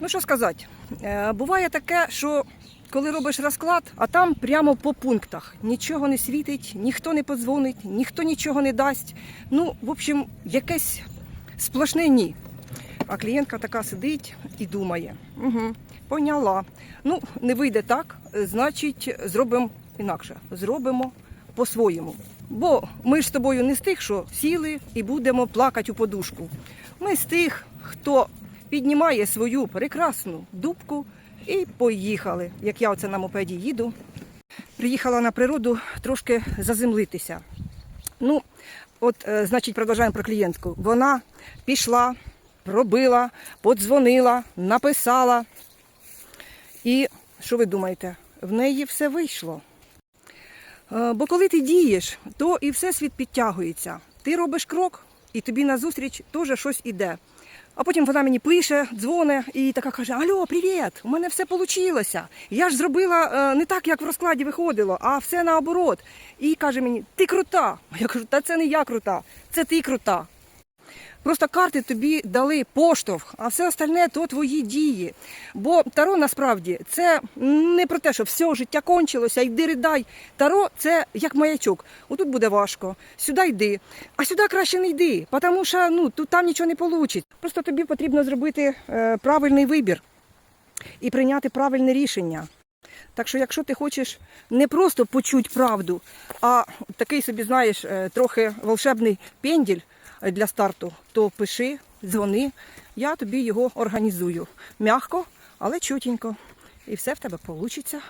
Ну що сказати, е, буває таке, що коли робиш розклад, а там прямо по пунктах нічого не світить, ніхто не подзвонить, ніхто нічого не дасть. Ну, в общем, якесь сплошне ні. А клієнтка така сидить і думає: угу, поняла. Ну, не вийде так, значить, зробимо інакше. Зробимо по-своєму. Бо ми ж з тобою не з тих, що сіли і будемо плакати у подушку. Ми з тих, хто піднімає свою прекрасну дубку і поїхали. Як я оце на мопеді їду. Приїхала на природу трошки заземлитися. Ну, от, е, значить, продовжуємо про клієнтку. Вона пішла, робила, подзвонила, написала. І що ви думаєте? В неї все вийшло. Е, Бо коли ти дієш, то і всесвіт підтягується. Ти робиш крок, і тобі назустріч теж щось іде. А потім вона мені пише, дзвоне і така каже: Алло, привіт! У мене все вийшло. Я ж зробила е, не так, як в розкладі виходило, а все наоборот. І каже мені, ти крута. Я кажу, та це не я крута, це ти крута. Просто карти тобі дали поштовх, а все остальне то твої дії. Бо таро насправді це не про те, що все життя кончилося, йди ридай. Таро це як маячок. Отут буде важко, сюди йди, а сюди краще не йди, тому що ну, тут там нічого не вийде. Просто тобі потрібно зробити е, правильний вибір і прийняти правильне рішення. Так що, якщо ти хочеш не просто почути правду, а такий собі, знаєш, е, трохи волшебний пенділь для старту, то пиши, дзвони, я тобі його організую. Мягко, але чутенько. І все в тебе вийде.